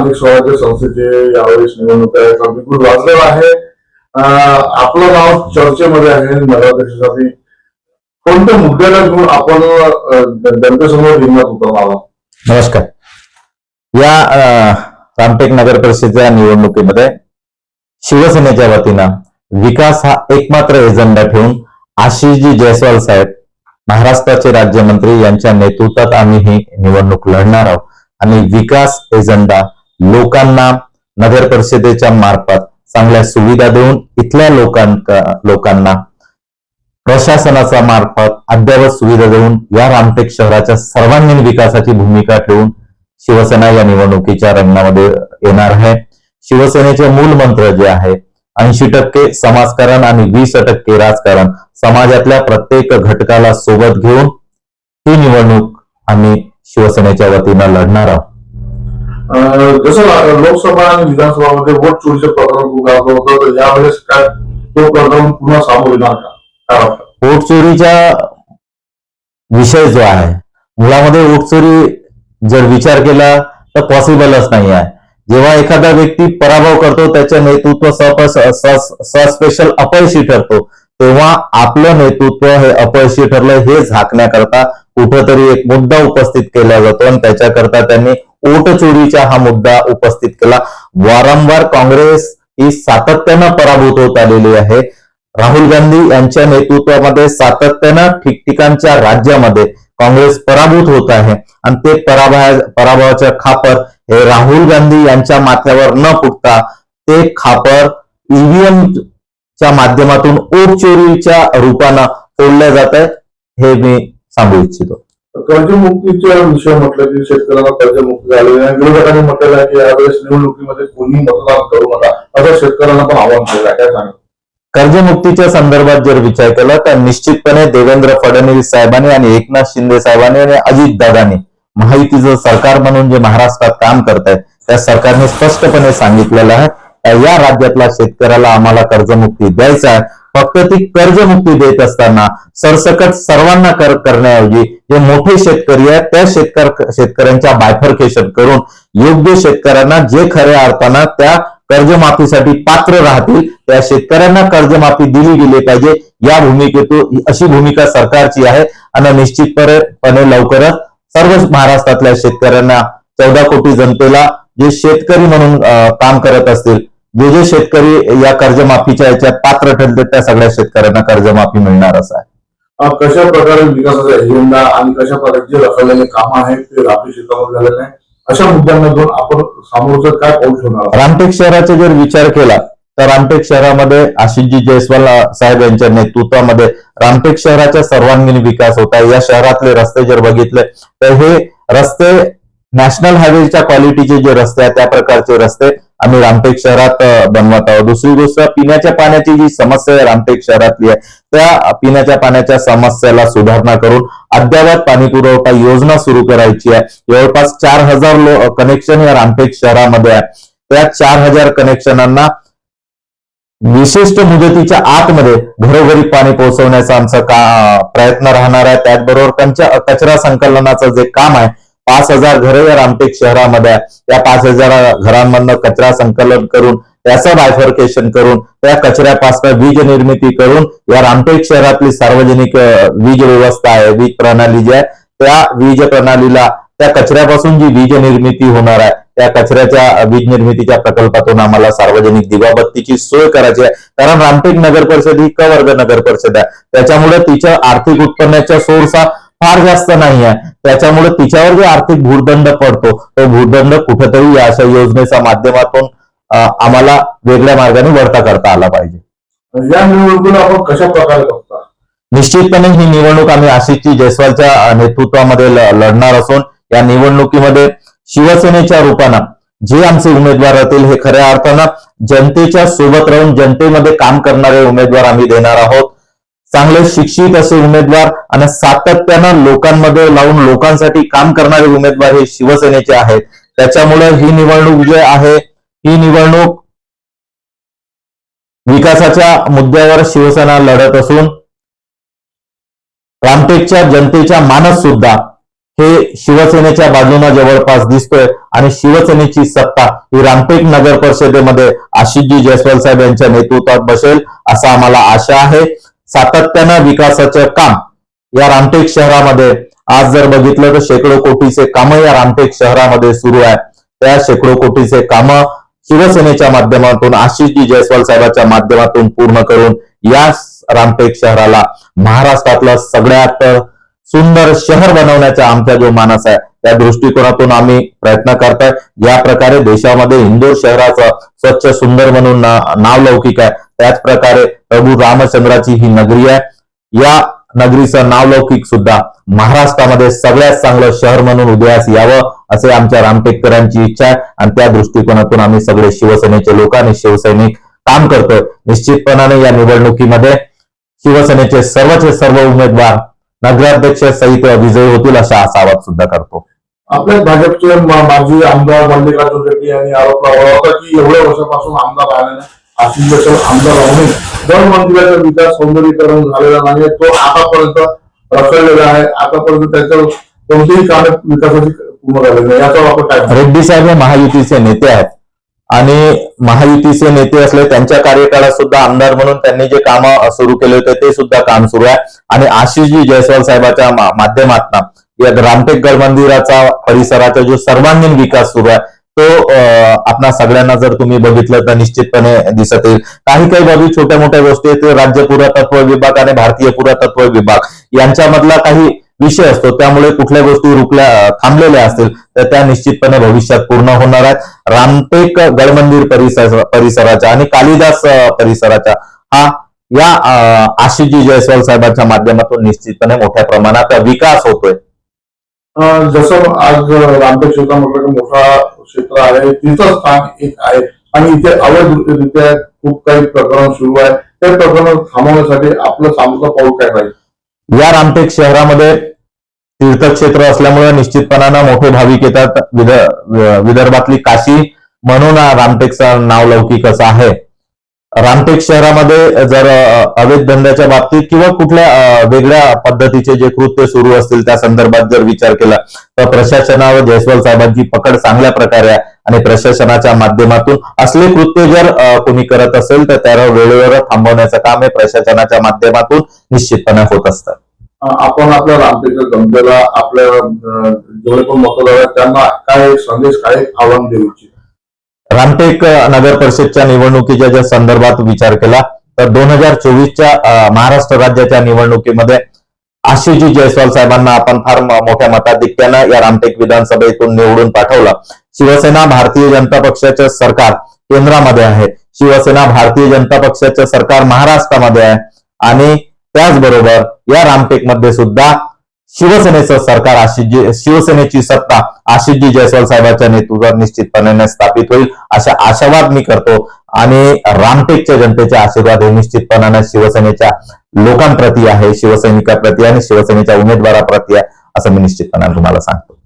स्थानिक स्वराज्य संस्थेचे यावेळेस निवडणूक आहे तर बिलकुल वाजलेला आहे. आपलं नाव चर्चेमध्ये आहे. नगराध्यक्षासाठी कोणत्या मुद्द्याला घेऊन आपण अं, जनतेसमोर रिंगणात उतरणार नमस्कार. या रामटेक नगर परिषदेच्या निवडणुकीमध्ये शिवसेनेच्या वतीनं विकास हा एकमात्र एजेंडा ठेवून आशिषजी जयस्वाल साहेब महाराष्ट्राचे राज्यमंत्री यांच्या नेतृत्वात आम्ही ही निवडणूक लढणार आहोत. आणि विकास एजेंडा लोकांना नगर परिषदेच्या मार्फत चांगल्या सुविधा देऊन इथल्या लोकांना लोकांना प्रशासनाचा मार्फत अद्ययावत सुविधा देऊन या रामटेक शहराच्या सर्वांगीण विकासाची भूमिका ठेवून शिवसेना या निवडणुकीच्या रंगामध्ये येणार आहे. शिवसेनेचे मूल मंत्र जे आहे ऐंशी टक्के समाजकारण आणि वीस टक्के राजकारण समाजातल्या प्रत्येक घटकाला सोबत घेऊन ही निवडणूक आम्ही शिवसेनेच्या वतीनं लढणार आहोत. जसं लोकसभा आणि विधानसभामध्ये वोट चोरीचे प्रकरण खूप गाजलं होतं तर यावेळेस काय तो प्रकरण पुन्हा सामोर येणार का काय वाटतं? वोट चोरीचा विषय जो आहे मुळामध्ये वोट चोरी जर विचार केला तर पॉसिबलच नाही आहे जेव्हा एखादा व्यक्ती पराभव करतो त्याचे नेतृत्व सस्पेशल अपयशी ठरतो तेव्हा आपलं नेतृत्व हे अपयशी ठरलं हे झाकण्याकरता कुठंतरी एक मुद्दा उपस्थित केला जातो आणि त्याच्याकरता त्यांनी चोरीचा हा मुद्दा उपस्थित केला. वारंवार काँग्रेस ही सातत्यानं पराभूत होत आलेली आहे. राहुल गांधी यांच्या नेतृत्वामध्ये सातत्यानं ठिकठिकाणच्या राज्यामध्ये काँग्रेस पराभूत होत आहे. आणि ते पराभा पराभवाच्या खापर हे राहुल गांधी यांच्या माथ्यावर न फुटता ते खापर ईव्हीएम च्या माध्यमातून ओट चोरीच्या रूपानं फोडलं जात आहे हे मी सांगू इच्छितो. कर्जमुक्तीच्या विषय म्हटलं की शेतकऱ्यांना कर्जमुक्ती झाली आहे विरोधकांनी म्हटलेलं आहे की यावेळेस निवडणुकीमध्ये कोणी मतदान करू नका. असं शेतकऱ्यांना पण आव्हान केलं आहे. काय सांगा? कर्जमुक्तीच्या संदर्भात जर विचार केला तर निश्चितपणे देवेंद्र फडणवीस साहेबांनी आणि एकनाथ शिंदे साहेबांनी आणि अजित दादांनी माहितीचं सरकार म्हणून जे महाराष्ट्रात काम करत आहे त्या सरकारने स्पष्टपणे सांगितलेलं आहे या राज्यातल्या शेतकऱ्याला आम्हाला कर्जमुक्ती द्यायचं आहे. फक्त ती कर्जमुक्ती देत असताना सरसकट सर्वांना कर करण्याऐवजी जे मोठे शेतकरी आहेत त्या शेतकर शेतकऱ्यांच्या बायफर्केशन करून योग्य शेतकऱ्यांना जे खऱ्या अर्थानं त्या कर्जमाफीसाठी पात्र राहतील त्या शेतकऱ्यांना कर्जमाफी दिली गेली पाहिजे. या भूमिकेतून अशी भूमिका सरकारची आहे आणि निश्चितपणे लवकरच सर्व महाराष्ट्रातल्या शेतकऱ्यांना चौदा कोटी जनतेला जे शेतकरी म्हणून काम करत असतील जे जे शेतकरी या कर्जमाफीच्या याच्यात पात्र ठरतील त्या सगळ्या शेतकऱ्यांना कर्जमाफी मिळणार असं आहे कशा प्रकारे विकासाचा एजेंडा आणि कशा प्रकारचे रखडलेले काम आहेत ते रात्री शेतामध्ये झालेले आहे अशा मुद्द्यांना घेऊन आपण समोरचं काय पाऊल ठेवणार? रामटेक शहराचा जर विचार केला तर रामटेक शहरामध्ये आशिषजी जयस्वाल साहेब यांच्या नेतृत्वामध्ये रामटेक शहराचा सर्वांगीण विकास होत. या शहरातले रस्ते जर बघितले तर हे रस्ते नॅशनल हायवेच्या क्वालिटीचे जे रस्ते आहेत त्या प्रकारचे रस्ते आम्ही रामटेक शहरात बनवत आहोत. दुसरी गोष्ट पिण्याच्या पाण्याची जी समस्या आहे रामटेक शहरातली आहे त्या पिण्याच्या पाण्याच्या समस्याला सुधारणा करून अद्ययावत पाणी पुरवठा योजना सुरू करायची आहे. जवळपास चार हजार लो कनेक्शन या रामटेक शहरामध्ये आहे. त्या चार हजार कनेक्शनांना विशिष्ट मुदतीच्या आतमध्ये घरोघरी पाणी पोहोचवण्याचा आमचा का प्रयत्न राहणार आहे. त्याचबरोबर त्यांच्या कचरा संकलनाचं जे काम आहे पाच हजार घरे या रामटेक शहरामध्ये आहे. त्या पाच हजार घरांमधनं कचरा संकलन करून त्याचं बायफर्केशन करून त्या कचऱ्यापासून वीज निर्मिती करून या रामटेक शहरातली सार्वजनिक वीज व्यवस्था आहे वीज प्रणाली जी आहे त्या वीज प्रणालीला त्या कचऱ्यापासून जी वीज निर्मिती होणार आहे त्या कचऱ्याच्या वीज निर्मितीच्या प्रकल्पातून आम्हाला सार्वजनिक दिवाबत्तीची सोय करायची आहे. कारण रामटेक नगर परिषद ही क वर्ग नगर परिषद आहे. त्याच्यामुळे तिच्या आर्थिक उत्पन्नाच्या सोर्स हा फार जास्त नाही आहे. त्याच्यामुळे तिच्यावर जो आर्थिक भूर्दंड पडतो तो भूर्दंड कुठेतरी या अशा योजनेच्या माध्यमातून आम्हाला वेगळ्या मार्गाने वळता करता आला पाहिजे. या निवडणुकीला आपण कशा प्रकारे बघता? निश्चितपणे ही निवडणूक आम्ही आशिषजी जयस्वालच्या नेतृत्वामध्ये लढणार असून या निवडणुकीमध्ये शिवसेनेच्या रूपानं जे आमचे उमेदवार राहतील हे खऱ्या अर्थानं जनतेच्या सोबत राहून जनतेमध्ये काम करणारे उमेदवार आम्ही देणार आहोत. चांगले शिक्षित असे उमेदवार आणि सातत्यानं लोकांमध्ये लावून लोकांसाठी काम करणारे उमेदवार हे शिवसेनेचे आहेत. त्याच्यामुळे ही निवडणूक जे आहे. ही निवडणूक विकासाच्या मुद्द्यावर शिवसेना लढत असून रामटेकच्या जनतेच्या मानस सुद्धा हे शिवसेनेच्या बाजूने जवळपास दिसतोय आणि शिवसेनेची सत्ता ही रामटेक नगर परिषदेमध्ये आशिषजी जयस्वाल साहेब यांच्या नेतृत्वात बसेल असा आम्हाला आशा आहे. सातत्यानं विकासाचं काम या रामटेक शहरामध्ये. आज जर बघितलं तर शेकडो कोटीचे कामं या रामटेक शहरामध्ये सुरू आहे. त्या शेकडो कोटीचे कामं शिवसेनेच्या माध्यमातून आशिषजी जयस्वाल साहेबांच्या माध्यमातून पूर्ण करून या रामटेक शहराला महाराष्ट्रातलं सगळ्यात सुंदर शहर बनवण्याचा आमचा जो मानस आहे त्या दृष्टिकोनातून आम्ही प्रयत्न करतोय. ज्या प्रकारे देशामध्ये इंदोर शहराचं स्वच्छ सुंदर म्हणून नाव लौकिक आहे. त्याच प्रकारे प्रभू रामचंद्राची ही नगरी आहे. या नगरीचं नावलौकिक सुद्धा महाराष्ट्रामध्ये सगळ्यात चांगलं शहर म्हणून उदयास यावं असे आमच्या रामटेककरांची इच्छा आहे. आणि त्या दृष्टिकोनातून आम्ही सगळे शिवसेनेचे लोक आणि शिवसैनिक काम करतोय. निश्चितपणाने या निवडणुकीमध्ये शिवसेनेचे सर्वचे सर्व उमेदवार नगराध्यक्ष सहित विजयी होतील असा आशावाद सुद्धा करतो. आपल्या भाजपचे माजी आमदार मल्लिकार्जुन रेड्डी यांनी आरोप लावला होता की एवढ्या वर्षापासून आमदार आल्याने आशिष आमदार राहून दर मंदिराचा विकास सौंदर्यीकरण झालेला नाही तो आतापर्यंत रखडलेला आहे. आतापर्यंत त्याचं कोणतीही काम विकासाची पूर्ण झाले नाही. याचा वापर काय रेड्डी साहेब हे महायुतीचे नेते आहेत. आणि महायुतीचे नेते असले त्यांच्या कार्यकाळात सुद्धा आमदार म्हणून त्यांनी जे काम सुरू केले होते ते सुद्धा काम सुरू आहे. आणि आशिषजी जयस्वाल साहेबाच्या माध्यमातून या रामटेकगड मंदिराचा परिसराचा जो सर्वांगीण विकास सुरू आहे तो आपणा सगळ्यांना जर तुम्ही बघितलं तर निश्चितपणे दिसत येईल. काही काही बाबी छोट्या मोठ्या गोष्टी आहेत ते राज्य पुरातत्व विभाग आणि भारतीय पुरातत्व विभाग यांच्यामधला काही विषय असतो त्यामुळे कुठल्या गोष्टी रुकल्या थांबलेल्या असतील तर त्या निश्चितपणे भविष्यात पूर्ण होणार आहेत. रामटेक गडमंदिर परिसर परिसराच्या आणि कालिदास परिसराच्या हा या आशिषजी जयस्वाल साहेबांच्या माध्यमातून निश्चितपणे मोठ्या प्रमाणात विकास होतोय. जसं आज रामटेक क्षेत्र म्हटलं की मोठा क्षेत्र आहे तिचं स्थान एक आहे. आणि इथे अवैधरित्या खूप काही प्रकरण सुरू आहे. ते प्रकरण थांबवण्यासाठी आपलं सामूहिक पाऊल काय पाहिजे या रामटेक शहरामध्ये तीर्थक्षेत्र असल्यामुळे निश्चितपणानं मोठे भाविक येतात. विदर्भातली काशी म्हणून रामटेकचं नाव लौकिक असं आहे. रामटेक शहरामध्ये जर अवैध धंद्याच्या बाबतीत किंवा कुठल्या वेगळ्या पद्धतीचे जे कृत्य सुरू असतील त्या संदर्भात जर विचार केला तर प्रशासनावर जयस्वाल साहेबांची पकड चांगल्या प्रकारे आहे आणि प्रशासनाच्या माध्यमातून असले कृत्य जर कोणी करत असेल तर त्याला वेळेवर थांबवण्याचं काम हे प्रशासनाच्या माध्यमातून निश्चितपणे होत असतं. आपण आपल्या रामटेकच्या जनतेला आपल्या जेवढे पण मतदार त्यांना काय संदेश काय आव्हान देऊ इच्छित? रामटेक नगर परिषदच्या निवडणुकीच्या ज्या संदर्भात विचार केला तर दोन हजार चोवीसच्या महाराष्ट्र राज्याच्या निवडणुकीमध्ये आशिषजी जयस्वाल साहेबांना आपण फार मोठ्या मताधिक्यानं या रामटेक विधानसभेतून निवडून पाठवलं. शिवसेना भारतीय जनता पक्षाचं सरकार केंद्रामध्ये आहे. शिवसेना भारतीय जनता पक्षाचं सरकार महाराष्ट्रामध्ये आहे. आणि त्याचबरोबर या रामटेकमध्ये सुद्धा शिवसेनेचं सरकार आशिषजी शिवसेनेची सत्ता आशिषजी जयस्वाल साहेबांच्या नेतृत्वात निश्चितपणे स्थापित होईल अशा आशावाद मी करतो. आणि रामटेकच्या जनतेचे आशीर्वाद हे निश्चितपणाने शिवसेनेच्या लोकांप्रती आहे शिवसैनिकाप्रती आणि शिवसेनेच्या उमेदवाराप्रती आहे असं मी निश्चितपणे तुम्हाला सांगतो.